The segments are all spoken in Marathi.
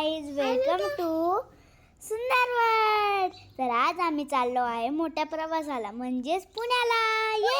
गाईज वेलकम टू सुंदरवड तर आज आम्ही चाललो आहे मोठ्या प्रवासाला म्हणजेच पुण्याला. ये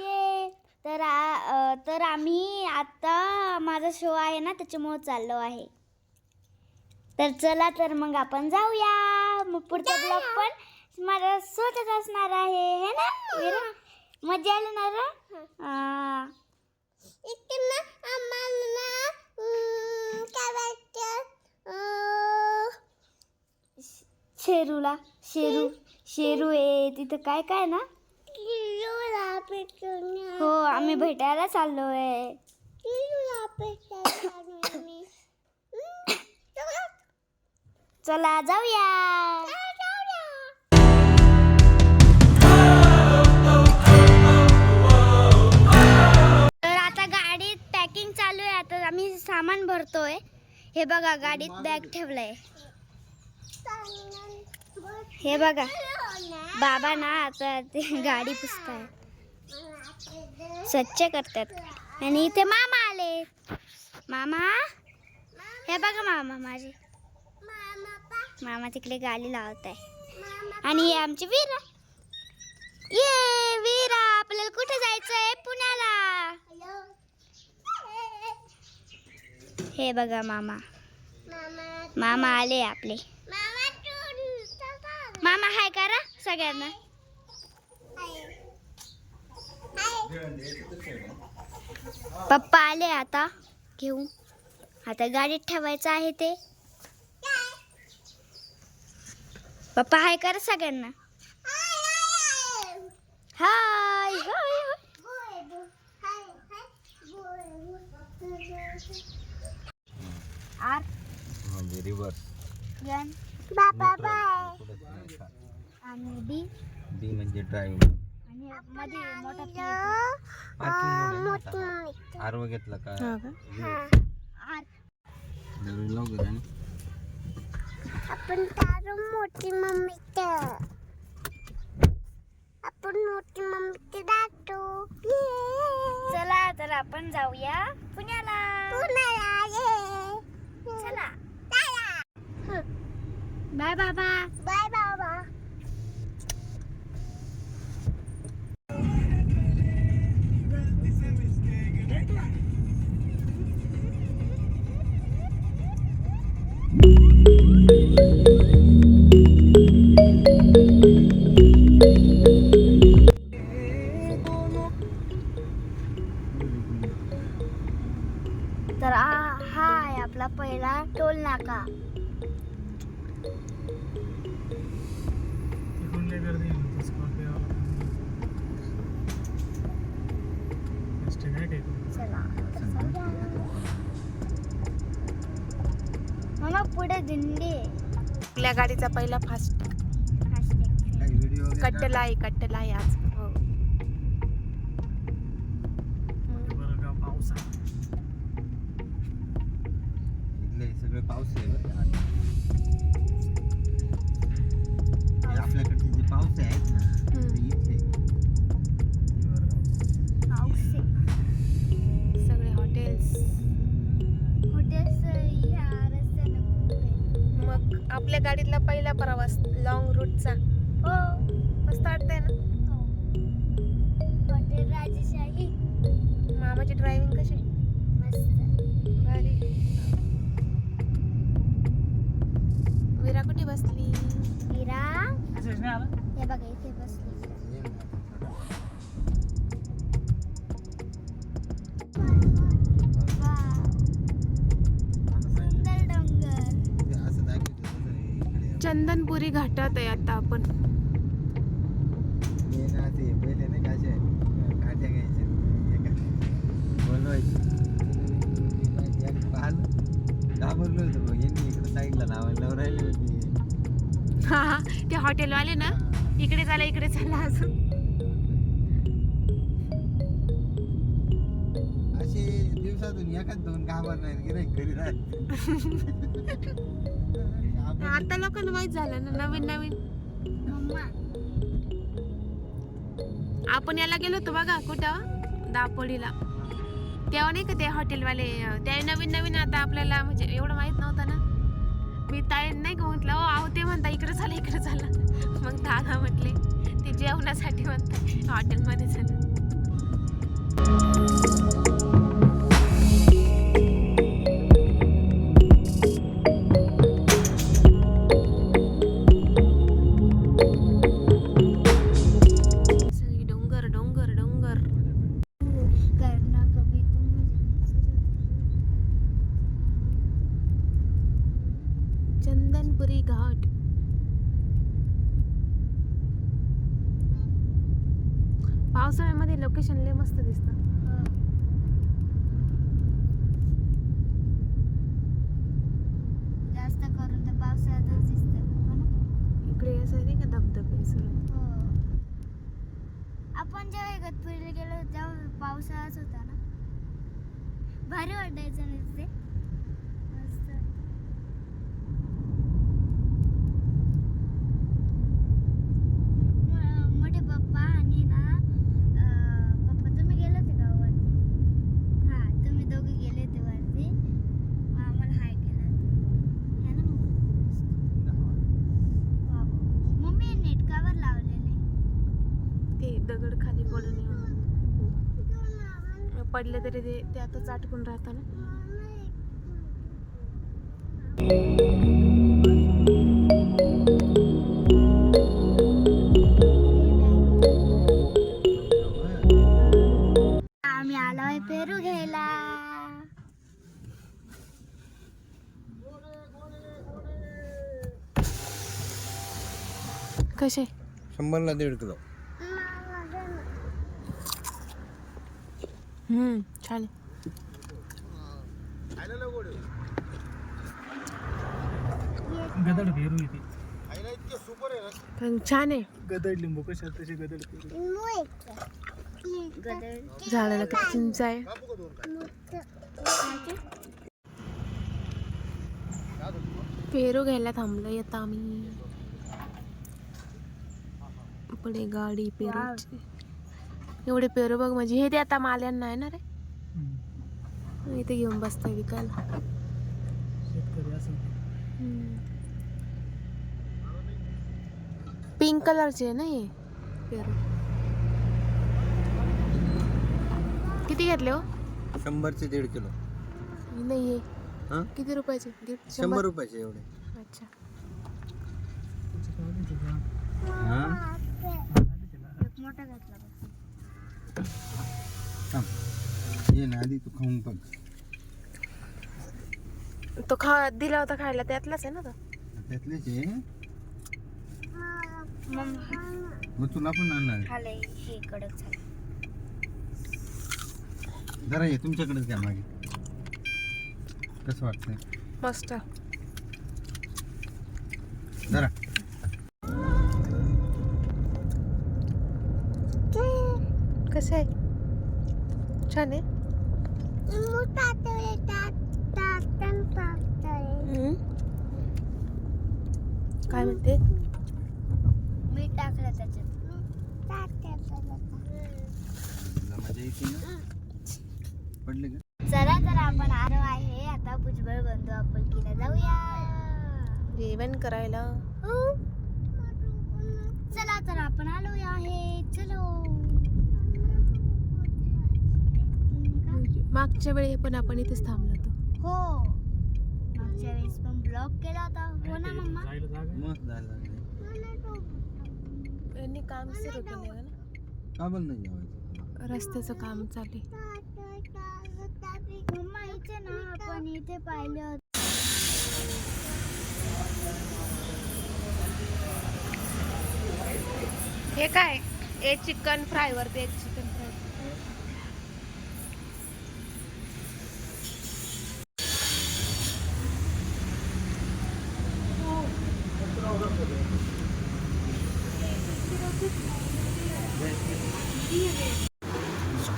ये तर आ- तर आम्ही आता माझा शो आहे ना त्याच्यामुळे चाललो आहे. तर चला तर मग आपण जाऊया. मग पुढचा ब्लॉग पण माझा स्वतःच असणार आहे है ना? विरा? मजा आली ना रे? हा. शेरूला. शेरू शेरू आहे तिथं काय काय ना? हो आम्ही भेटायला चाललोय. चला जाऊया. चालू आहे आता आम्ही सामान भरतोय. हे बघा गाडीत बॅग ठेवलंय. हे बघा बाबा ना आता ते गाडी पुसताय. स्वच्छ करतात. आणि इथे मामा आले. मामा? हे बघा मामा माझे. मामा तिकडे गाडी लावत आहे आणि हे आमची वीरा ये वीरा आपल्याला कुठे जायचंय? पुण्याला. हे बघा मामा. मामा. आले आपले. मामा हाय करा सगळ्यांना? पप्पा आले आता घेऊन. आता गाडीत ठेवायचं आहे ते. पप्पा हाय करा सगळ्यांना? आर म्हणजे रिव्हर्स एन बाबा बाय आणि डी डी म्हणजे ड्रायव्हिंग आणि मध्ये मोठा P पार्किंग आरव घेतला का? आर नवीन लवकर आणि आपण तारू मोठी मम्मी आपण मोठी मम्मी दाटू चला तर आपण जाऊया पुण्याला. पुण्याला बाय बाबा बाय चला मामा पुढे दिंडी आहे आपल्या गाडीचा पहिला फास्ट. व्हिडिओ कट्टला आहे कट्टला. आपल्या गाडीतला पहिला प्रवास लॉंग रूटचा हो मस्त वाटतंय ना? हो. राजेशाही? मामाची ड्रायव्हिंग कशी? मस्त भारी. विरा कुठे बसली? विरा? मेसेज नाही आला? हे बघा इथे बसली. चंदनपुरी घाटात आहे आता आपण. हे ते हा हा. ते हॉटेलवाले ना? इकडे चाला इकडे चाला अजून असे दिवसातून एखाद दोन घाबर नाही घरी राहत. आता लोकांना माहीत झालं ना नवीन नवीन. आपण याला गेलो होतो बघा कुठं? दापोडीला तेव्हा नाही का ते हॉटेलवाले त्या नवीन नवीन आता आपल्याला म्हणजे एवढं माहीत नव्हतं ना. मी ताई नाही का म्हटलं "ओ, अहो ते म्हणता इकडे झालं इकडे झालं मग दादा म्हटले ते जेवणासाठी म्हणता हॉटेलमध्ये झालं लोकेशन लय मस्त दिसतं जास्त करून तर पावसाळ्यातच दिसतं हो ना? इकडे असं नाही का धबधबे सगळं हो. आपण जेव्हा इगतपुरीला गेलो तेव्हा पावसाळाच होता ना? भारी वाटायचं ना तिथे मस्त म- मोठे पप्पा आणि ना अं, पप्पा तुम्ही गेले होते का वरती हा तुम्ही दोघे गेले होते वरती मग आम्हाला हाय केलं है ना मग मम्मी नेटकावर लावलेले ते दगड खाली पडू नये म्हणून. पडले तरी ते त्यातच अटकून चाटकून राहतं ना आम्ही आलोय पेरू घ्यायला. कसे? शंभरला दीड किलो. छान. गदड पेरू येते पण छान आहे. गदड लिंबू कशा तसे गदड पेरू. झाडाला किती चिंच आहे? पेरू घ्यायला थांबलो आता आम्ही. पुढे गाडी पेरूची. एवढे पेरू बघ म्हणजे हे ते आता माल्यांना आहे ना रे? इथे घेऊन बसतोय विकायला. पिंक कलरचे आहे ना हे पेरू. किती घेतले हो? शंभरचे दीड किलो. नाही हे. हां? किती रुपयाचे? दीड शंभर? रुपयाचे एवढे. अच्छा. हां? मोठा घातला. थांब. ये ना आधी तू खाऊन बघ. तो खा दिला होता खायला त्यातलाच आहे ना तो. त्यातलेच आहे? मग मग तुला पण आणणार. खाले हे कडक झालं. जरा ये तुमच्याकडेच घ्या मागे. कसं वाटतंय? मस्त. जरा. कसं आहे? छान आहे. काय म्हणते? टाकलं त्याच्यात. चला तर आपण आलो आहे. आता भुजबळ बंधू आपण किला जाऊया. जेवण करायला. हो. चला तर आपण आलो आहे. चलो. मागच्या वेळी पण आपण इथेच थांबलो होतो. हो. मागच्या वेळेस पण ब्लॉग केला होता. हो ना मम्मा? मस्त झालं यांनी काम सुरू केलं ना? का बंद नाही जेवायचं? रस्त्याचं काम चालू. मम्मा इथे ना आपण इथे पाहिलं होतं. हे काय? एक चिकन फ्राय वरती एक चिकन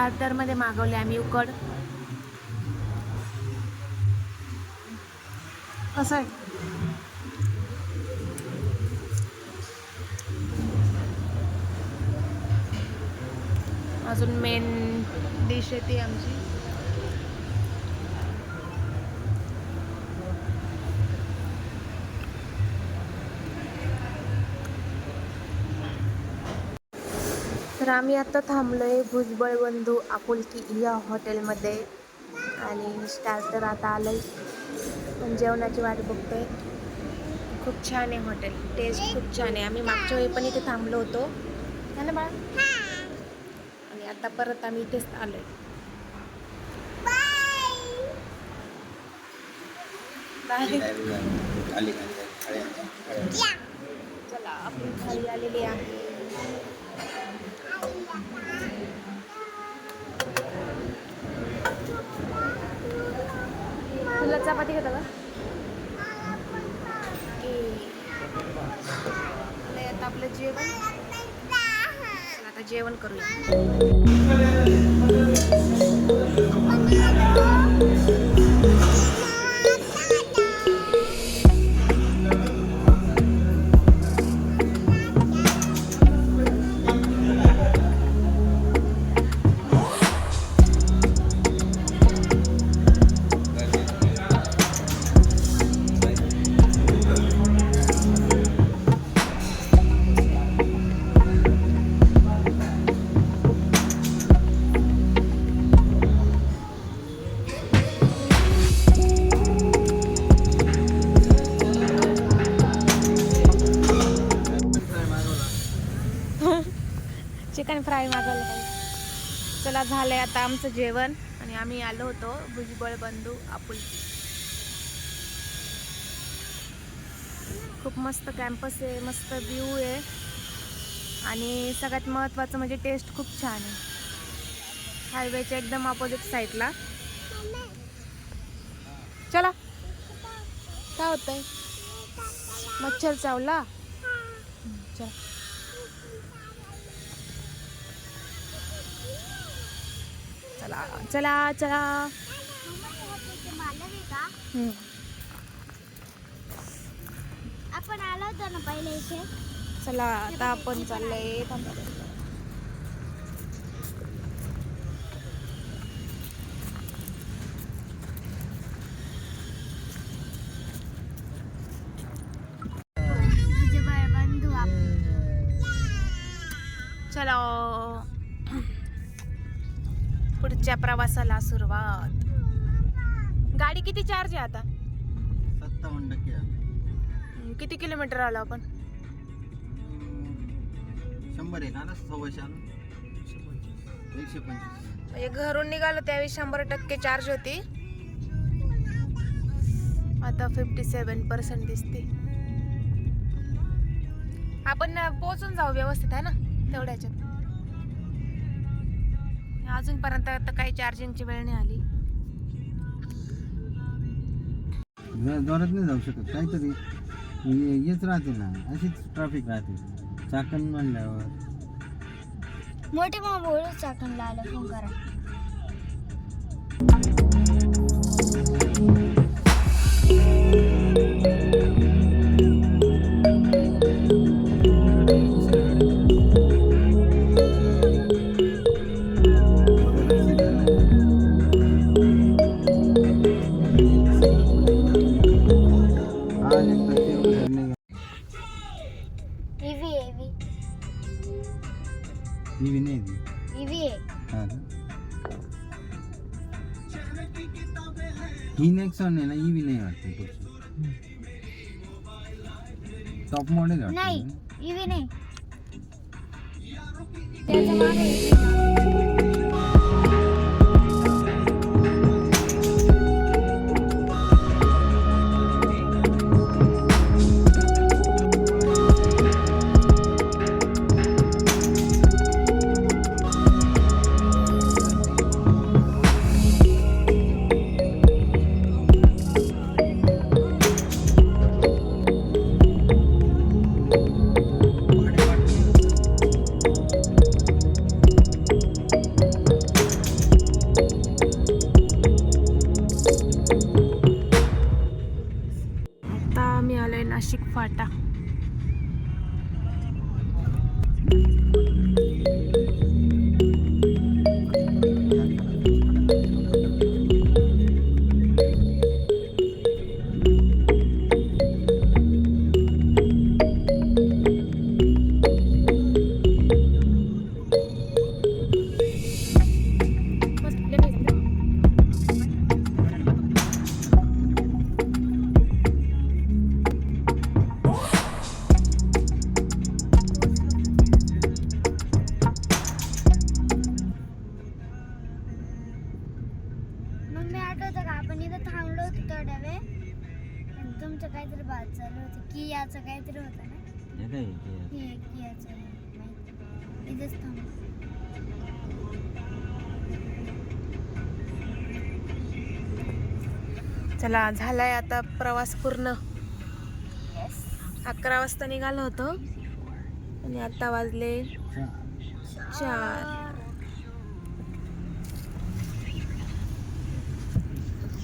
फ्राय स्टार्टरमध्ये मागवले आम्ही उकड. कसं आहे. अजून मेन डिश आहे ती आमची. तर आम्ही आता थांबलोय भुजबळ बंधू आपुलकी या हॉटेलमध्ये. आणि स्टार्टर आता आलंय. पण जेवणाची वाट बघतोय. खूप छान आहे हॉटेल. टेस्ट खूप छान आहे. आम्ही मागच्या वेळी पण इथे थांबलो होतो. है ना बाळ? आणि आता परत आम्ही इथेच खाली खाली खाली खाली चला आपली थाळी आलेली आहे. तुला चपाती घेता का? आता आपलं जेवण. आता जेवण करूया. आहे आता आमचं जेवण आणि आम्ही आलो होतो भुजबळ बंधू आपुलकी. खूप मस्त कॅम्पस आहे मस्त व्ह्यू आहे. आणि सगळ्यात महत्त्वाचं म्हणजे टेस्ट खूप छान आहे. हायवेच्या एकदम ऑपोजिट साईडला चला. काय होतंय? मच्छर चावला? चला. चला चला चला. आपण आलो होतो ना पहिले इथे? चला आता आपण चाललंय चलो. पुढच्या प्रवासाला सुरुवात. गाडी किती चार्ज आहे आता? सत्तावन्न टक्के किती किलोमीटर आलो आपण? शंभर आहे ना सव्वाशे एकशे पंचवीस. म्हणजे घरून निघालो त्यावेळी शंभर टक्के चार्ज होती. आता फिफ्टी सेवन पर्सेंट दिसते. आपण पोहोचून जाऊ व्यवस्थित आहे ना? तेवढ्याच्यात. अजूनपर्यंत आता काही चार्जिंगची वेळ नाही आली. जोरात नाही जाऊ शकत. काहीतरी हेच राहते ना. अशीच ट्रॅफिक राहते. चाकण म्हणल्यावर. मोठे मामा बोलू चाकणला आलं फोन करा. ही बी नाही ती इव्ही हा का? ही नेक्सॉन आहे चला झालाय आता प्रवास पूर्ण. अकरा वाजता निघालो होतो. आणि आता वाजले चार.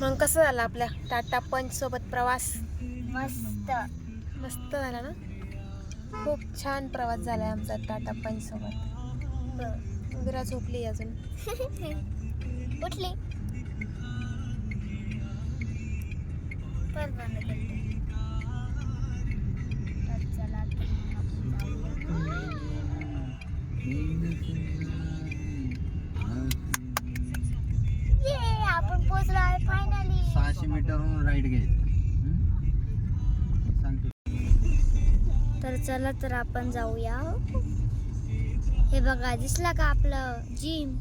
मग कसं झालं आपल्या टाटा पंच सोबत प्रवास? मस्त. मस्त झाला ना? खूप छान प्रवास झालाय आमचा टाटा पंच सोबत. उद्रा झोपली अजून. उठली. सहाशे मीटरवरून राईड घ्यायची. तर चला तर आपण जाऊया. हे बघा दिसला का आपलं gym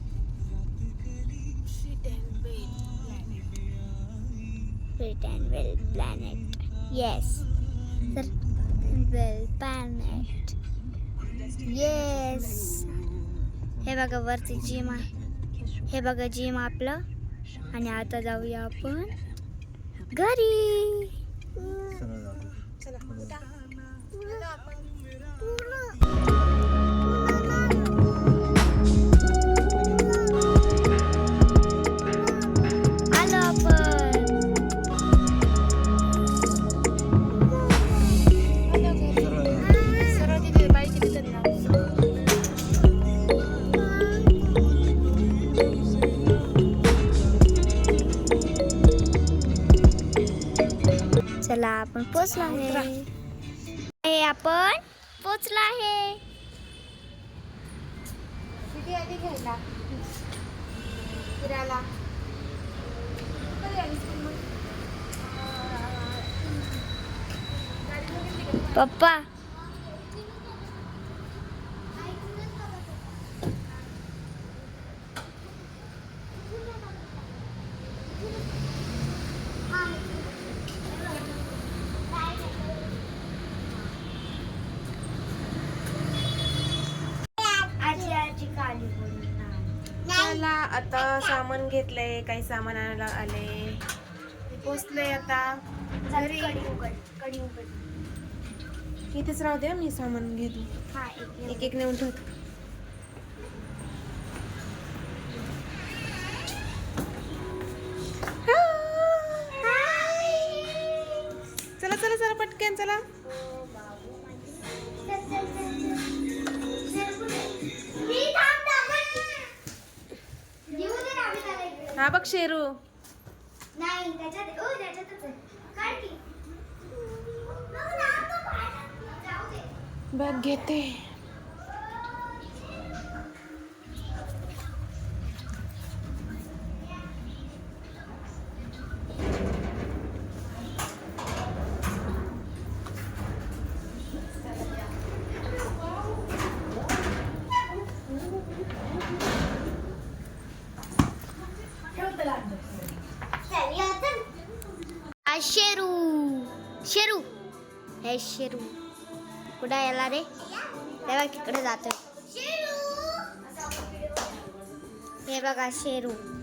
fit and well planet yes तर वेल प्लॅनेट येस हे बघा वरती जिम आहे. हे बघा जिम आपलं. आणि आता जाऊया आपण घरी. चला चला आपण पोचलो आहे. हे आपण पोचलो आहे? पप्पा आजी आजी काली चला आता सामान काही सामान आणायला आले. पोचले आता. घरी. इथेच राहू दे मी सामान घेतो. हा एक एक एक नेऊन ठेवतो. चला चला चला पटकन चला. हा बघ शेरू. नाही त्याच्यात ओ त्याच्यातच आहे. काढ की. बघ घेते. हे शिरू. कुठं यायला रे? तेव्हा तिकडे जातोय. हे बघा शेरू.